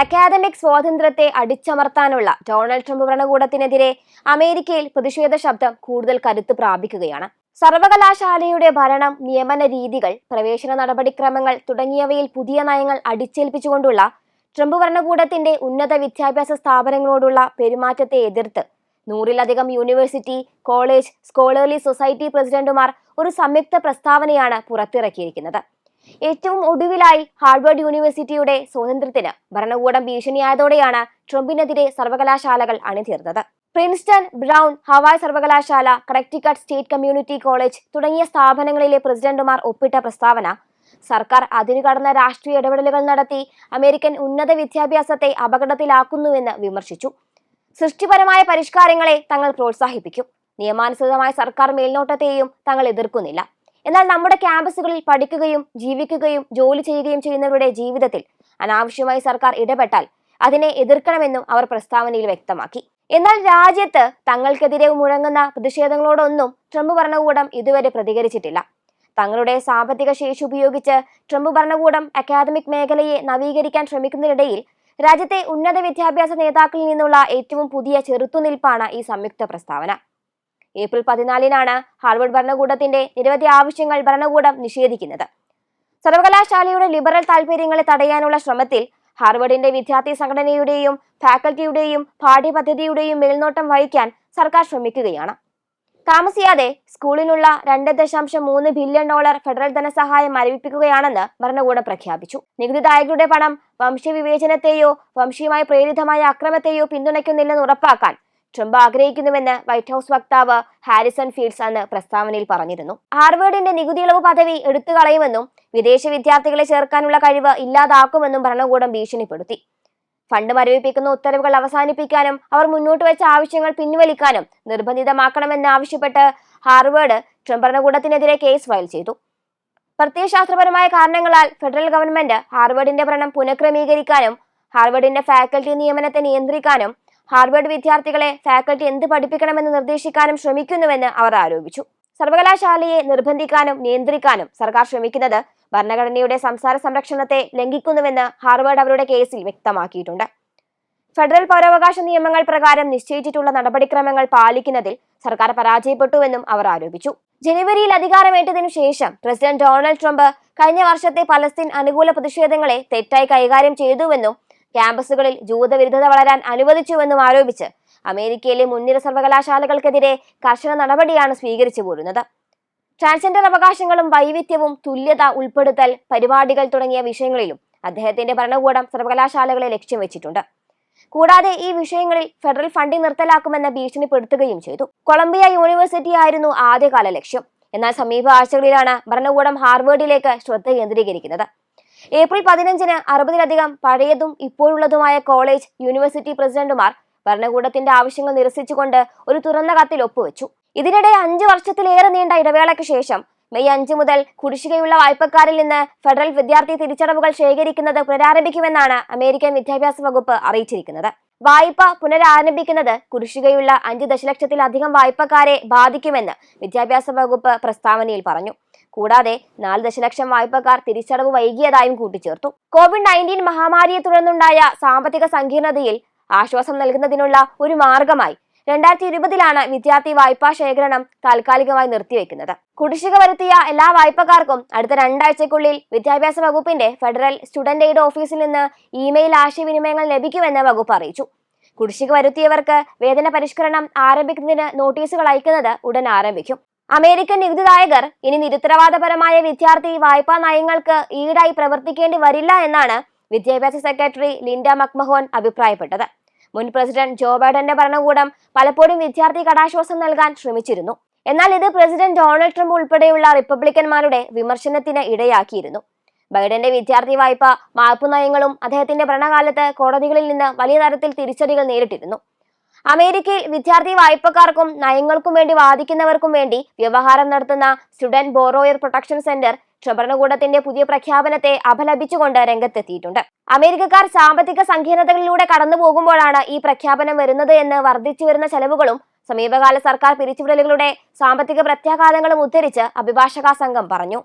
Academic സ്വാതന്ത്ര്യത്തെ അടിച്ചമർത്താനുള്ള Donald Trump ഭരണകൂടത്തിനെതിരെ അമേരിക്കയിൽ പ്രതിഷേധ ശബ്ദം കൂടുതൽ കരുത്ത് പ്രാപിക്കുകയാണ്. സർവകലാശാലയുടെ ഭരണം നിയമന രീതികൾ പ്രവേശന നടപടിക്രമങ്ങൾ തുടങ്ങിയവയിൽ പുതിയ നയങ്ങൾ അടിച്ചേൽപ്പിച്ചുകൊണ്ടുള്ള ട്രംപ് ഭരണകൂടത്തിന്റെ ഉന്നത വിദ്യാഭ്യാസ സ്ഥാപനങ്ങളോടുള്ള പെരുമാറ്റത്തെ എതിർത്ത് നൂറിലധികം യൂണിവേഴ്സിറ്റി കോളേജ് സ്കോളർലി സൊസൈറ്റി പ്രസിഡന്റുമാർ ഒരു സംയുക്ത പ്രസ്താവനയാണ് പുറത്തിറക്കിയിരിക്കുന്നത്. ഏറ്റവും ഒടുവിലായി ഹാർവേർഡ് യൂണിവേഴ്സിറ്റിയുടെ സ്വാതന്ത്ര്യത്തിന് ഭരണകൂടം ഭീഷണിയായതോടെയാണ് ട്രംപിനെതിരെ സർവകലാശാലകൾ അണിതീർന്നത് പ്രിൻസ്റ്റൺ ബ്രൗൺ ഹവായ് സർവകലാശാല കണക്ടിക്കട്ട് സ്റ്റേറ്റ് കമ്മ്യൂണിറ്റി കോളേജ് തുടങ്ങിയ സ്ഥാപനങ്ങളിലെ പ്രസിഡന്റുമാർ ഒപ്പിട്ട പ്രസ്താവന സർക്കാർ അതിരുകടന്ന രാഷ്ട്രീയ ഇടപെടലുകൾ നടത്തി അമേരിക്കൻ ഉന്നത വിദ്യാഭ്യാസത്തെ അപകടത്തിലാക്കുന്നുവെന്ന് വിമർശിച്ചു. സൃഷ്ടിപരമായ പരിഷ്കാരങ്ങളെ തങ്ങൾ പ്രോത്സാഹിപ്പിക്കും. നിയമാനുസൃതമായ സർക്കാർ മേൽനോട്ടത്തെയും തങ്ങൾ എതിർക്കുന്നില്ല. എന്നാൽ നമ്മുടെ ക്യാമ്പസുകളിൽ പഠിക്കുകയും ജീവിക്കുകയും ജോലി ചെയ്യുകയും ചെയ്യുന്നവരുടെ ജീവിതത്തിൽ അനാവശ്യമായി സർക്കാർ ഇടപെട്ടാൽ അതിനെ എതിർക്കണമെന്നും അവർ പ്രസ്താവനയിൽ വ്യക്തമാക്കി. എന്നാൽ രാജ്യത്ത് തങ്ങൾക്കെതിരെ മുഴങ്ങുന്ന പ്രതിഷേധങ്ങളോടൊന്നും ട്രംപ് ഭരണകൂടം ഇതുവരെ പ്രതികരിച്ചിട്ടില്ല. തങ്ങളുടെ സാമ്പത്തിക ശേഷി ഉപയോഗിച്ച് ട്രംപ് ഭരണകൂടം അക്കാദമിക് മേഖലയെ നവീകരിക്കാൻ ശ്രമിക്കുന്നതിനിടയിൽ രാജ്യത്തെ ഉന്നത വിദ്യാഭ്യാസ നേതാക്കളിൽ നിന്നുള്ള ഏറ്റവും പുതിയ ചെറുത്തുനിൽപ്പാണ് ഈ സംയുക്ത പ്രസ്താവന. ഏപ്രിൽ പതിനാലിനാണ് ഹാർവർഡ് ഭരണകൂടത്തിന്റെ നിരവധി ആവശ്യങ്ങൾ ഭരണകൂടം നിഷേധിക്കുന്നത്. സർവകലാശാലയുടെ ലിബറൽ താൽപര്യങ്ങളെ തടയാനുള്ള ശ്രമത്തിൽ ഹാർവർഡിന്റെ വിദ്യാർത്ഥി സംഘടനയുടെയും ഫാക്കൽറ്റിയുടെയും പാഠ്യപദ്ധതിയുടെയും മേൽനോട്ടം വഹിക്കാൻ സർക്കാർ ശ്രമിക്കുകയാണ്. താമസിയാതെ സ്കൂളിനുള്ള രണ്ട് ദശാംശം മൂന്ന് ബില്യൺ ഡോളർ ഫെഡറൽ ധനസഹായം അറിയിപ്പിക്കുകയാണെന്ന് ഭരണകൂടം പ്രഖ്യാപിച്ചു. നികുതിദായകരുടെ പണം വംശവിവേചനത്തെയോ വംശീയമായി പ്രേരിതമായ അക്രമത്തെയോ പിന്തുണയ്ക്കുന്നില്ലെന്ന് ഉറപ്പാക്കാൻ ട്രംപ് ആഗ്രഹിക്കുന്നുവെന്ന് വൈറ്റ് ഹൌസ് വക്താവ് ഹാരിസൺ ഫീൽഡ്സ് അന്ന് പ്രസ്താവനയിൽ പറഞ്ഞിരുന്നു. ഹാർവേഡിന്റെ നികുതി ഇളവ് പദവി എടുത്തു കളയുമെന്നും വിദേശ വിദ്യാർത്ഥികളെ ചേർക്കാനുള്ള കഴിവ് ഇല്ലാതാക്കുമെന്നും ഭരണകൂടം ഭീഷണിപ്പെടുത്തി. ഫണ്ട് മരവിപ്പിക്കുന്ന ഉത്തരവുകൾ അവസാനിപ്പിക്കാനും അവർ മുന്നോട്ട് വെച്ച ആവശ്യങ്ങൾ പിൻവലിക്കാനും നിർബന്ധിതമാക്കണമെന്ന് ആവശ്യപ്പെട്ട് ഹാർവേർഡ് ട്രംപ് ഭരണകൂടത്തിനെതിരെ കേസ് ഫയൽ ചെയ്തു. പ്രത്യയശാസ്ത്രപരമായ കാരണങ്ങളാൽ ഫെഡറൽ ഗവൺമെന്റ് ഹാർവേഡിന്റെ ഭരണം പുനഃക്രമീകരിക്കാനും ഹാർവേഡിന്റെ ഫാക്കൽറ്റി നിയമനത്തെ നിയന്ത്രിക്കാനും ഹാർവേർഡ് വിദ്യാർത്ഥികളെ ഫാക്കൽറ്റി എന്ത് പഠിപ്പിക്കണമെന്ന് നിർദ്ദേശിക്കാനും ശ്രമിക്കുന്നുവെന്ന് അവർ ആരോപിച്ചു. സർവകലാശാലയെ നിർബന്ധിക്കാനും നിയന്ത്രിക്കാനും സർക്കാർ ശ്രമിക്കുന്നത് ഭരണഘടനയുടെ സംസാര സംരക്ഷണത്തെ ലംഘിക്കുന്നുവെന്ന് ഹാർവേഡ് അവരുടെ കേസിൽ വ്യക്തമാക്കിയിട്ടുണ്ട്. ഫെഡറൽ പൗരാവകാശ നിയമങ്ങൾ പ്രകാരം നിശ്ചയിച്ചിട്ടുള്ള നടപടിക്രമങ്ങൾ പാലിക്കുന്നതിൽ സർക്കാർ പരാജയപ്പെട്ടുവെന്നും അവർ ആരോപിച്ചു. ജനുവരിയിൽ അധികാരമേറ്റതിനു ശേഷം പ്രസിഡന്റ് ഡൊണാൾഡ് ട്രംപ് കഴിഞ്ഞ വർഷത്തെ പലസ്തീൻ അനുകൂല പ്രതിഷേധങ്ങളെ തെറ്റായി കൈകാര്യം ചെയ്തുവെന്നും ക്യാമ്പസുകളിൽ ജൂതവിരുദ്ധത വളരാൻ അനുവദിച്ചുവെന്നും ആരോപിച്ച് അമേരിക്കയിലെ മുൻനിര സർവകലാശാലകൾക്കെതിരെ കർശന നടപടിയാണ് സ്വീകരിച്ചു പോരുന്നത്. ട്രാൻസ്ജെൻഡർ അവകാശങ്ങളും വൈവിധ്യവും തുല്യത ഉൾപ്പെടുത്തൽ പരിപാടികൾ തുടങ്ങിയ വിഷയങ്ങളിലും അദ്ദേഹത്തിന്റെ ഭരണകൂടം സർവകലാശാലകളെ ലക്ഷ്യം വെച്ചിട്ടുണ്ട്. കൂടാതെ ഈ വിഷയങ്ങളിൽ ഫെഡറൽ ഫണ്ടിംഗ് നിർത്തലാക്കുമെന്ന ഭീഷണിപ്പെടുത്തുകയും ചെയ്തു. കൊളംബിയ യൂണിവേഴ്സിറ്റി ആയിരുന്നു ആദ്യകാല ലക്ഷ്യം. എന്നാൽ സമീപ ആഴ്ചകളിലാണ് ഭരണകൂടം ഹാർവേഡിലേക്ക് ശ്രദ്ധ കേന്ദ്രീകരിക്കുന്നത്. ഏപ്രിൽ പതിനഞ്ചിന് അറുപതിലധികം പഴയതും ഇപ്പോഴുള്ളതുമായ കോളേജ് യൂണിവേഴ്സിറ്റി പ്രസിഡന്റുമാർ ഭരണകൂടത്തിന്റെ ആവശ്യങ്ങൾ നിരസിച്ചുകൊണ്ട് ഒരു തുറന്ന കത്തിൽ ഒപ്പുവെച്ചു. ഇതിനിടെ അഞ്ചു വർഷത്തിലേറെ നീണ്ട ഇടവേളയ്ക്ക് ശേഷം മെയ് അഞ്ച് മുതൽ കുടിശ്ശികയുള്ള വായ്പക്കാരിൽ നിന്ന് ഫെഡറൽ വിദ്യാർത്ഥി തിരിച്ചടവുകൾ ശേഖരിക്കുന്നത് പുനരാരംഭിക്കുമെന്നാണ് അമേരിക്കൻ വിദ്യാഭ്യാസ വകുപ്പ് അറിയിച്ചിരിക്കുന്നത്. വായ്പ പുനരാരംഭിക്കുന്നത് കുടിശ്ശികയുള്ള അഞ്ച് ദശലക്ഷത്തിലധികം വായ്പക്കാരെ ബാധിക്കുമെന്ന് വിദ്യാഭ്യാസ വകുപ്പ് പ്രസ്താവനയിൽ പറഞ്ഞു. കൂടാതെ നാല് ദശലക്ഷം വായ്പക്കാർ തിരിച്ചടവ് വൈകിയതായും കൂട്ടിച്ചേർത്തു. കോവിഡ് നയന്റീൻ മഹാമാരിയെ തുടർന്നുണ്ടായ സാമ്പത്തിക സങ്കീർണതയിൽ ആശ്വാസം നൽകുന്നതിനുള്ള ഒരു മാർഗമായി രണ്ടായിരത്തി ഇരുപതിലാണ് വിദ്യാർത്ഥി വായ്പാ ശേഖരണം താൽക്കാലികമായി നിർത്തിവെക്കുന്നത്. കുടിശ്ശിക വരുത്തിയ എല്ലാ വായ്പക്കാർക്കും അടുത്ത രണ്ടാഴ്ചക്കുള്ളിൽ വിദ്യാഭ്യാസ വകുപ്പിന്റെ ഫെഡറൽ സ്റ്റുഡന്റ് എയ്ഡ് ഓഫീസിൽ നിന്ന് ഇമെയിൽ ആശയവിനിമയങ്ങൾ ലഭിക്കുമെന്ന് വകുപ്പ് അറിയിച്ചു. കുടിശ്ശിക വരുത്തിയവർക്ക് വേതന പരിഷ്കരണം ആരംഭിക്കുന്നതിന് നോട്ടീസുകൾ അയക്കുന്നത് ഉടൻ ആരംഭിക്കും. അമേരിക്കൻ നികുതിദായകർ ഇനി നിരുത്തരവാദപരമായ വിദ്യാർത്ഥി വായ്പാ നയങ്ങൾക്ക് ഈടായി പ്രവർത്തിക്കേണ്ടി വരില്ല എന്നാണ് വിദ്യാഭ്യാസ സെക്രട്ടറി ലിൻഡ മക്മഹോൻ അഭിപ്രായപ്പെട്ടത്. മുൻ പ്രസിഡന്റ് ജോ ബൈഡന്റെ ഭരണകൂടം പലപ്പോഴും വിദ്യാർത്ഥി കടാശ്വാസം നൽകാൻ ശ്രമിച്ചിരുന്നു. എന്നാൽ ഇത് പ്രസിഡന്റ് ഡൊണാൾഡ് ട്രംപ് ഉൾപ്പെടെയുള്ള റിപ്പബ്ലിക്കന്മാരുടെ വിമർശനത്തിന് ഇടയാക്കിയിരുന്നു. ബൈഡന്റെ വിദ്യാർത്ഥി വായ്പ മാപ്പ് നയങ്ങളും അദ്ദേഹത്തിന്റെ ഭരണകാലത്ത് കോടതികളിൽ നിന്ന് വലിയ തരത്തിൽ തിരിച്ചടികൾ നേരിട്ടിരുന്നു. അമേരിക്കയിൽ വിദ്യാർത്ഥി വായ്പക്കാർക്കും നയങ്ങൾക്കും വേണ്ടി വാദിക്കുന്നവർക്കും വേണ്ടി വ്യവഹാരം നടത്തുന്ന സ്റ്റുഡന്റ് ബോറോയർ പ്രൊട്ടക്ഷൻ സെന്റർ ഭരണകൂടത്തിന്റെ പുതിയ പ്രഖ്യാപനത്തെ അപലപിച്ചുകൊണ്ട് രംഗത്തെത്തിയിട്ടുണ്ട്. അമേരിക്കക്കാർ സാമ്പത്തിക സങ്കീർണതകളിലൂടെ കടന്നു പോകുമ്പോഴാണ് ഈ പ്രഖ്യാപനം വരുന്നത് എന്ന് വർദ്ധിച്ചു വരുന്ന ചെലവുകളും സമീപകാല സർക്കാർ പിരിച്ചുവിടലുകളുടെ സാമ്പത്തിക പ്രത്യാഘാതങ്ങളും ഉദ്ധരിച്ച് അഭിഭാഷക സംഘം പറഞ്ഞു.